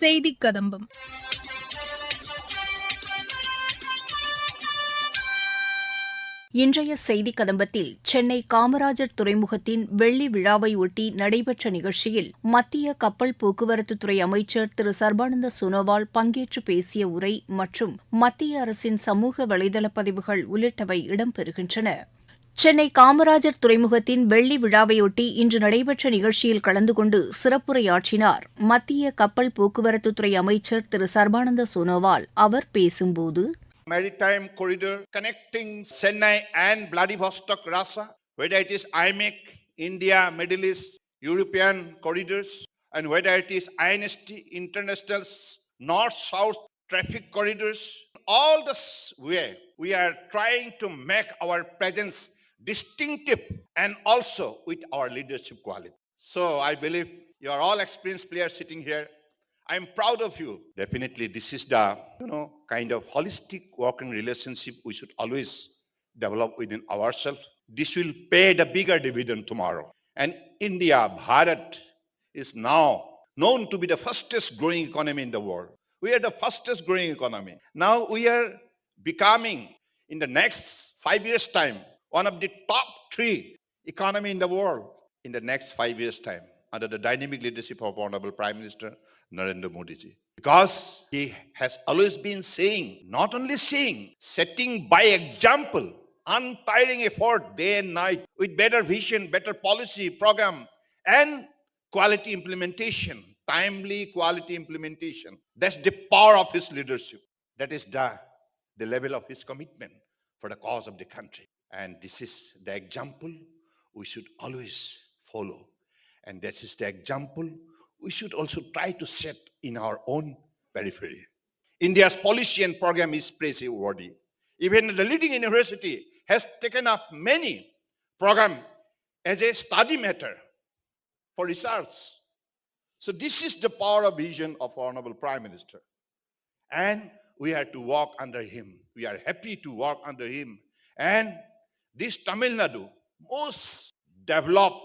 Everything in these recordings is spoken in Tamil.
செய்தி கதம்பம். இன்றைய செய்தி கதம்பத்தில் சென்னை காமராஜர் துறைமுகத்தின் வெள்ளி விழாவை ஒட்டி நடைபெற்ற நிகழ்ச்சியில் மத்திய கப்பல் போக்குவரத்துத்துறை அமைச்சர் திரு சர்பானந்த சோனோவால் பங்கேற்று பேசிய உரை மற்றும் மத்திய அரசின் சமூக வலைதள பதிவுகள் உள்ளிட்டவை இடம்பெறுகின்றன. சென்னை காமராஜர் துறைமுகத்தின் வெள்ளி விழாவையொட்டி இன்று நடைபெற்ற நிகழ்ச்சியில் கலந்து கொண்டு சிறப்புரையாற்றினார் மத்திய கப்பல் போக்குவரத்துத்துறை அமைச்சர் திரு சர்பானந்த சோனோவால் அவர் பேசும்போது maritime corridor connecting Chennai and Vladivostok, Russia, whether it is IMEC, India, Middle East, European corridors, and whether it is INST, international north-south traffic corridors, all this way we are trying to make our presence distinctive and also with our leadership quality. So I believe you are all experienced players sitting here. I'm proud of you. Definitely, this is the you know kind of holistic working relationship we should always develop within ourselves. This will pay the bigger dividend tomorrow. And India, Bharat, is now known to be the fastest growing economy in the world. We are the fastest growing economy. Now we are becoming in the next five years' time one of the top three economy in the world in the next five years' time under the dynamic leadership of Honorable Prime Minister Narendra Modi ji. Because he has always been saying, not only saying, setting by example, untiring effort day and night with better vision, better policy program, and quality implementation, timely quality implementation. That's the power of his leadership. That is the, the level of his commitment for the cause of the country. And this is the example we should always follow. And this is the example we should also try to set in our own periphery. India's policy and program is praiseworthy. Even the leading university has taken up many programs as a study matter for research. So this is the power of vision of Honorable Prime Minister. And we are to walk under him. We are happy to walk under him. And this Tamil Nadu, most developed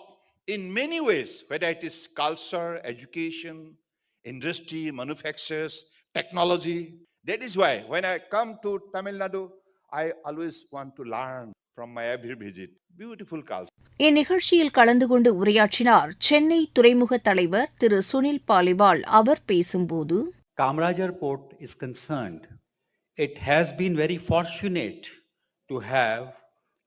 in many ways, whether it is culture, education, industry, manufacturers, technology. That is why when I come to Tamil Nadu, I always want to learn from my every visit. Beautiful culture. இந்நிகழ்ச்சியில் கலந்து கொண்டு உரையாற்றினார் சென்னை துறைமுக தலைவர் திரு சுனில் பாலிவால் அவர் பேசும்போது Kamarajar Port is concerned, it has been very fortunate to have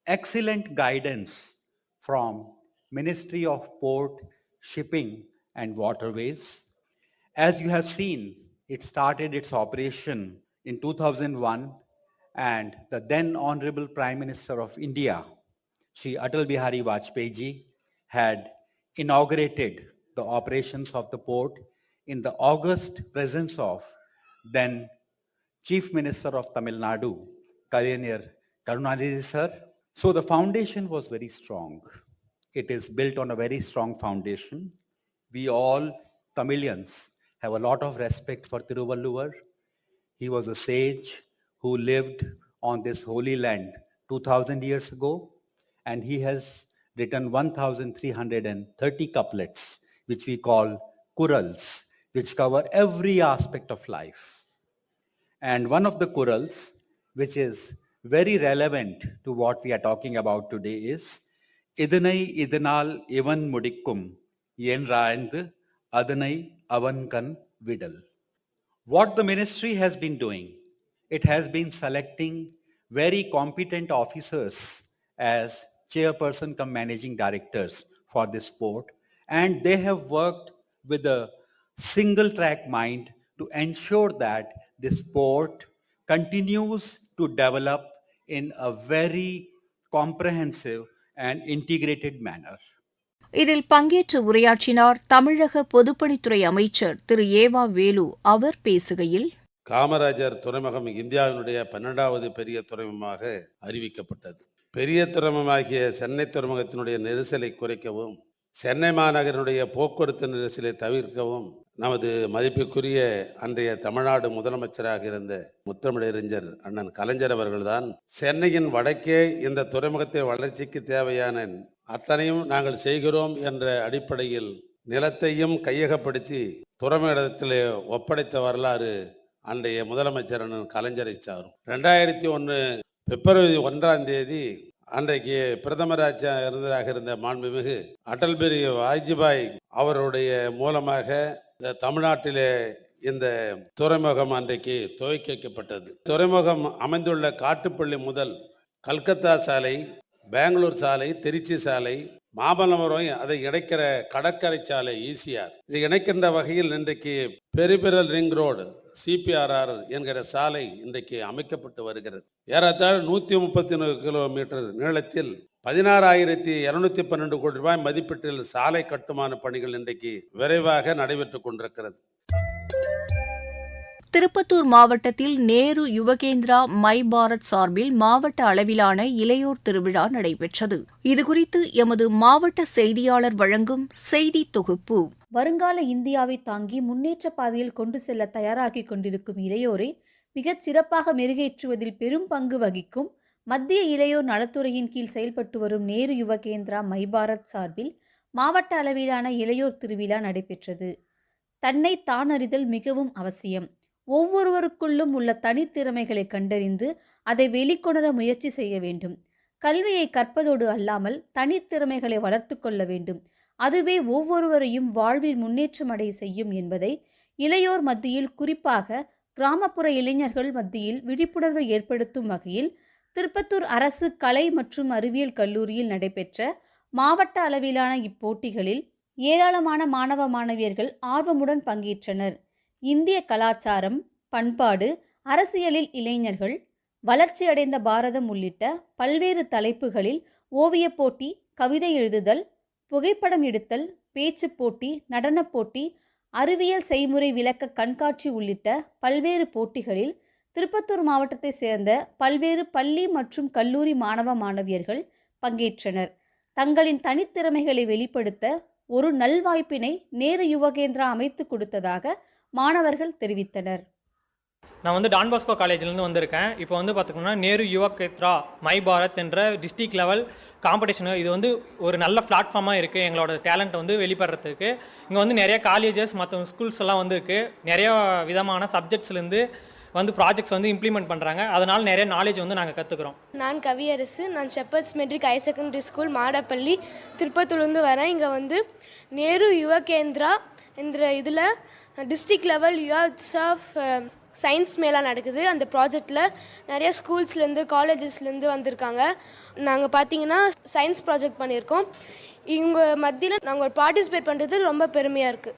excellent guidance from Ministry of Port, Shipping and Waterways. As you have seen, it started its operation in 2001 and the then Honorable Prime Minister of India, Shri Atal Bihari Vajpayee had inaugurated the operations of the port in the august presence of then Chief Minister of Tamil Nadu, Kalaignar Karunanidhi sir. So the foundation was very strong. It is built on a very strong foundation. We all Tamilians have a lot of respect for Tiruvalluvar. He was a sage who lived on this holy land 2000 years ago and he has written 1330 couplets which we call kurals which cover every aspect of life and one of the kurals which is very relevant to what we are talking about today is இதனை இதனால் இவன் முடிக்கும் என்றாய்ந்து அதனை அவன்கண் விடல் what the ministry has been doing it has been selecting very competent officers as chairperson cum managing directors for this port and they have worked with a single track mind to ensure that this port continues to develop in a very comprehensive and integrated manner. இதில் பங்கேற்று உரையாற்றினார் தமிழக பொதுப்பணித்துறை அமைச்சர் திரு. ஏவா வேலு. அவர் பேசுகையில் காமராஜர் துறைமுகம் இந்தியாவினுடைய பன்னெண்டாவது பெரிய துறைமுகமாக அறிவிக்கப்பட்டது. பெரிய துறைமுகமாகிய சென்னை துறைமுகத்தினுடைய நெரிசலை குறைக்கவும் சென்னை மாநகரினுடைய போக்குவரத்து நெரிசலை தவிர்க்கவும் நமது மதிப்புக்குரிய அன்றைய தமிழ்நாடு முதலமைச்சராக இருந்த முத்தமிழறிஞர் அண்ணன் கலைஞர் அவர்கள்தான் சென்னையின் வடக்கே இந்த துறைமுகத்தை வளர்ச்சிக்கு தேவையான அத்தனையும் நாங்கள் செய்கிறோம் என்ற அடிப்படையில் நிலத்தையும் கையகப்படுத்தி துறைமுகத்திலே ஒப்படைத்த வரலாறு அன்றைய முதலமைச்சர் அண்ணன் கலைஞரை சாரும். ரெண்டாயிரத்தி ஒன்று பிப்ரவரி ஒன்றாம் தேதி அன்றைக்கு பிரதமராக இருந்ததாக இருந்த மாண்புமிகு அடல் பிஹாரி வாஜ்பாய் அவருடைய மூலமாக இந்த தமிழ்நாட்டிலே இந்த துறைமுகம் அன்றைக்கு துவக்கிக்கப்பட்டது. துறைமுகம் அமைந்துள்ள காட்டுப்பள்ளி முதல் கல்கத்தா சாலை பெங்களூர் சாலை திருச்சி சாலை மாமல்லபுரம் அதை இணைக்கிற கடற்கரை சாலை ஈசிஆர். இது இணைக்கின்ற வகையில் இன்றைக்கு பெரிபெரல் ரிங் ரோடு சிபிஆர்ஆர் என்கிற சாலை இன்றைக்கு அமைக்கப்பட்டு வருகிறது. ஏறத்தாழ நூற்றி முப்பத்தி கிலோமீட்டர் நீளத்தில் பதினாறாயிரத்தி இருநூத்தி பன்னெண்டு கோடி ரூபாய் மதிப்பீட்டில் சாலை கட்டுமான பணிகள் இன்றைக்கு விரைவாக நடைபெற்று கொண்டிருக்கிறது. திருப்பத்தூர் மாவட்டத்தில் நேரு யுவகேந்திரா மை பாரத் சார்பில் மாவட்ட அளவிலான இளையோர் திருவிழா நடைபெற்றது. இதுகுறித்து எமது மாவட்ட செய்தியாளர் வழங்கும் செய்தி தொகுப்பு. வருங்கால இந்தியாவை தாங்கி முன்னேற்ற பாதையில் கொண்டு செல்ல தயாராகி கொண்டிருக்கும் இளையோரை மிகச் சிறப்பாக மெருகேற்றுவதில் பெரும் பங்கு வகிக்கும் மத்திய இளையோர் நலத்துறையின் கீழ் செயல்பட்டு வரும் நேரு யுவகேந்திரா கேந்திரா மைபாரத் சார்பில் மாவட்ட அளவிலான இளையோர் திருவிழா நடைபெற்றது. தன்னை தானறிதல் மிகவும் அவசியம். ஒவ்வொருவருக்குள்ளும் உள்ள தனித்திறமைகளை கண்டறிந்து அதை வெளிக்கொணர முயற்சி செய்ய வேண்டும். கல்வியை கற்பதோடு அல்லாமல் தனித்திறமைகளை வளர்த்து கொள்ள வேண்டும். அதுவே ஒவ்வொருவரையும் வாழ்வில் முன்னேற்றம் அடைய செய்யும் என்பதை இளையோர் மத்தியில் குறிப்பாக கிராமப்புற இளைஞர்கள் மத்தியில் விழிப்புணர்வு ஏற்படுத்தும் வகையில் திருப்பத்தூர் அரசு கலை மற்றும் அறிவியல் கல்லூரியில் நடைபெற்ற மாவட்ட அளவிலான இப்போட்டிகளில் ஏராளமான மாணவ மாணவியர்கள் ஆர்வமுடன் பங்கேற்றனர். இந்திய கலாச்சாரம் பண்பாடு அரசியலில் இளைஞர்கள் வளர்ச்சியடைந்த பாரதம் உள்ளிட்ட பல்வேறு தலைப்புகளில் ஓவியப் போட்டி கவிதை எழுதுதல் புகைப்படம் எடுத்தல் பேச்சு போட்டி நடனப் போட்டி அறிவியல் செய்முறை விளக்க கண்காட்சி உள்ளிட்ட பல்வேறு போட்டிகளில் திருப்பத்தூர் மாவட்டத்தை சேர்ந்த பல்வேறு பள்ளி மற்றும் கல்லூரி மாணவ மாணவியர்கள் பங்கேற்றனர். தங்களின் தனித்திறமைகளை வெளிப்படுத்த ஒரு நல்வாய்ப்பினை நேரு யுவகேந்திரா அமைத்து கொடுத்ததாக மாணவர்கள் தெரிவித்தனர். நான் வந்து டான்பாஸ்கோ காலேஜ்லேருந்து வந்திருக்கேன். இப்போ வந்து பார்த்திங்கன்னா நேரு யுவகேத்ரா மை பாரத் என்ற டிஸ்ட்ரிக் லெவல் காம்படிஷனு இது வந்து ஒரு நல்ல பிளாட்ஃபார்மாக இருக்குது எங்களோட டேலண்ட்டை வந்து வெளிப்படுறதுக்கு. இங்கே வந்து நிறைய காலேஜஸ் மற்ற ஸ்கூல்ஸ் எல்லாம் வந்து இருக்குது நிறைய விதமான சப்ஜெக்ட்ஸ்லேருந்து வந்து ப்ராஜெக்ட்ஸ் வந்து இம்ப்ளிமெண்ட் பண்ணுறாங்க அதனால் நிறைய நாலேஜ் வந்து நாங்கள் கற்றுக்குறோம் நான் கவியரசு நான் shepherds matric higher secondary school Madapalli திருப்பத்தூர்லேருந்து வரேன். இங்கே வந்து நேரு யுவ கேந்திரா என்ற இதில் district level youths of science mela நடக்குது. அந்த ப்ராஜெக்டில் நிறைய ஸ்கூல்ஸ்லேருந்து காலேஜஸ்லேருந்து வந்திருக்காங்க. நாங்கள் பார்த்தீங்கன்னா சயின்ஸ் ப்ராஜெக்ட் பண்ணியிருக்கோம். இவங்க மத்தியில் நாங்கள் பார்ட்டிசிபேட் பண்ணுறது ரொம்ப பெருமையாக இருக்குது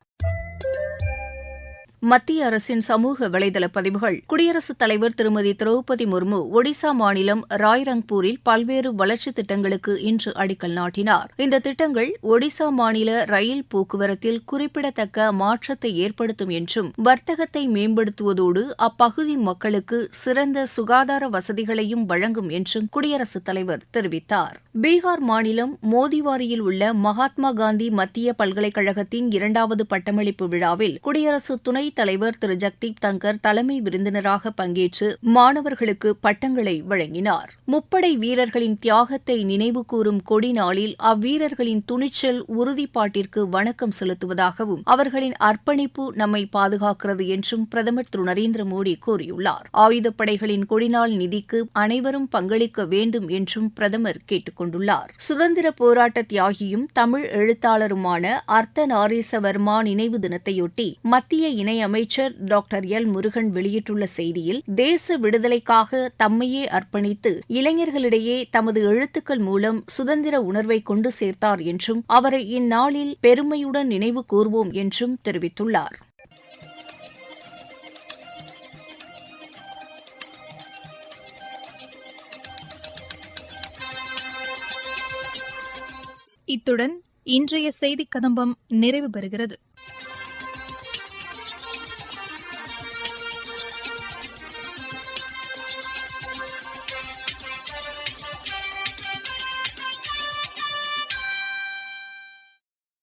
மத்திய அரசின் சமூக வலைதள பதிவுகள். குடியரசுத் தலைவர் திருமதி திரௌபதி முர்மு ஒடிசா மாநிலம் ராய்ரங்பூரில் பல்வேறு வளர்ச்சித் திட்டங்களுக்கு இன்று அடிக்கல் நாட்டினார். இந்த திட்டங்கள் ஒடிசா மாநில ரயில் போக்குவரத்தில் குறிப்பிடத்தக்க மாற்றத்தை ஏற்படுத்தும் என்றும் வர்த்தகத்தை மேம்படுத்துவதோடு அப்பகுதி மக்களுக்கு சிறந்த சுகாதார வசதிகளையும் வழங்கும் என்றும் குடியரசுத் தலைவர் தெரிவித்தார். பீகார் மாநிலம் மோதிவாரியில் உள்ள மகாத்மா காந்தி மத்திய பல்கலைக்கழகத்தின் இரண்டாவது பட்டமளிப்பு விழாவில் குடியரசு துணை துணைத் தலைவர் திரு ஜக்தீப் தங்கர் தலைமை விருந்தினராக பங்கேற்று மாணவர்களுக்கு பட்டங்களை வழங்கினார். முப்படை வீரர்களின் தியாகத்தை நினைவுகூரும் கொடி நாளில் அவ்வீரர்களின் துணிச்சல் உறுதிப்பாட்டிற்கு வணக்கம் செலுத்துவதாகவும் அவர்களின் அர்ப்பணிப்பு நம்மை பாதுகாக்கிறது என்றும் பிரதமர் திரு நரேந்திர மோடி கூறியுள்ளார். ஆயுதப்படைகளின் கொடிநாள் நிதிக்கு அனைவரும் பங்களிக்க வேண்டும் என்றும் பிரதமர் கேட்டுக் கொண்டுள்ளார் சுதந்திர போராட்ட தியாகியும் தமிழ் எழுத்தாளருமான அர்த்தநாரீசவர்மா நினைவு தினத்தையொட்டி மத்திய இணை இணையமைச்சர் டாக்டர் எல். முருகன் வெளியிட்டுள்ள செய்தியில் தேச விடுதலைக்காக தம்மையே அர்ப்பணித்து இளைஞர்களிடையே தமது எழுத்துக்கள் மூலம் சுதந்திர உணர்வை கொண்டு சேர்த்தார் என்றும் அவரை இந்நாளில் பெருமையுடன் நினைவு கூர்வோம் என்றும் தெரிவித்துள்ளார். இத்துடன் இன்றைய செய்திக் கதம்பம் நிறைவு பெறுகிறது